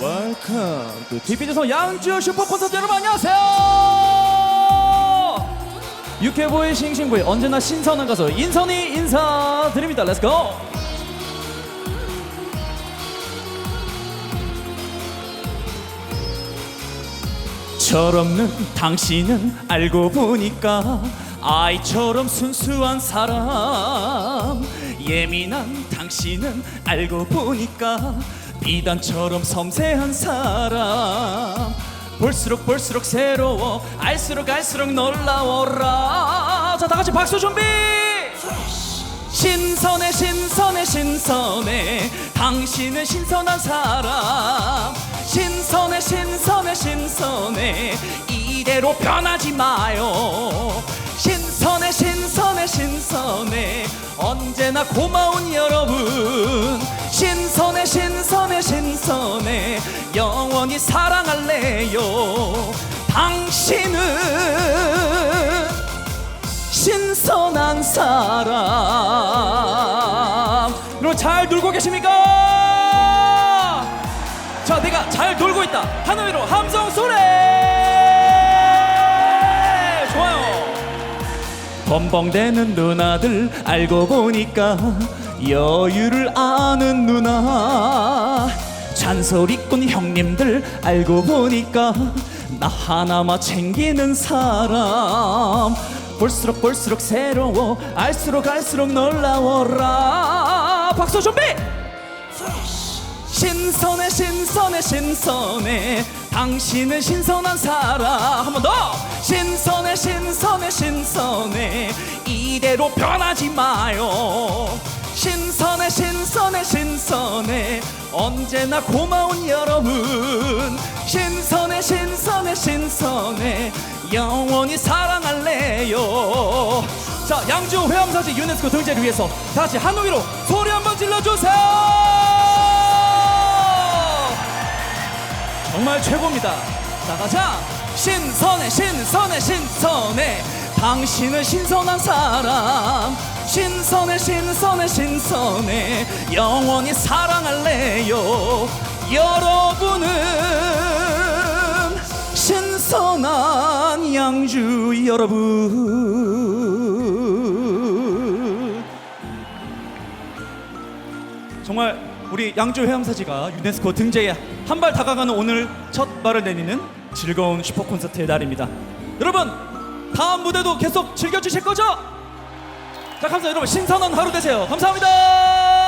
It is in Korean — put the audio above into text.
웰컴 또 TV조선 양주 슈퍼 콘서트 여러분 안녕하세요! 육회보의 싱싱보의 언제나 신선한 가수 인선이 인사드립니다. 렛츠고 철없는 당신은 알고 보니까 아이처럼 순수한 사람 예민한 당신은 알고 보니까 비단처럼 섬세한 사람. 볼수록 볼수록 새로워 알수록 알수록 놀라워라. 자 다같이 박수 준비! 신선해 신선해 신선해. 당신은 신선한 사람. 신선해 신선해 신선해. 이대로 변하지 마요 언제나 고마운 여러분. 신선해 신선해 신선해. 영원히 사랑할래요. 당신은 신선한 사람 여러분 잘 놀고 계십니까? 자 내가 잘 놀고 있다. 하늘로 함성 소리 벙벙대는 누나들 알고 보니까 여유를 아는 누나. 잔소리꾼 형님들 알고 보니까 나 하나만 챙기는 사람. 볼수록 볼수록 새로워 알수록 알수록 놀라워라. 박수 준비! 신선해 신선해 신선해. 당신은 신선한 사람. 한 번 더 신선해 신선해. 이대로 변하지 마요. 신선해 신선해 신선해. 언제나 고마운 여러분. 신선해 신선해 신선해. 영원히 사랑할래요. 자 양주 회암사지 유네스코 등재를 위해서 다시 한우이로 소리 한번 질러주세요. 정말 최고입니다. 자 가자. 신선해 신선해 신선해. 당신은 신선한 사람. 신선해 신선해 신선해. 영원히 사랑할래요. 여러분은 신선한 양주 여러분. 정말 우리 양주 해양사지가 유네스코 등재에 한 발 다가가는 오늘 첫 발을 내미는 즐거운 슈퍼 콘서트의 날입니다. 여러분 다음 무대도 계속 즐겨주실 거죠? 자 감사합니다 여러분 신선한 하루 되세요. 감사합니다.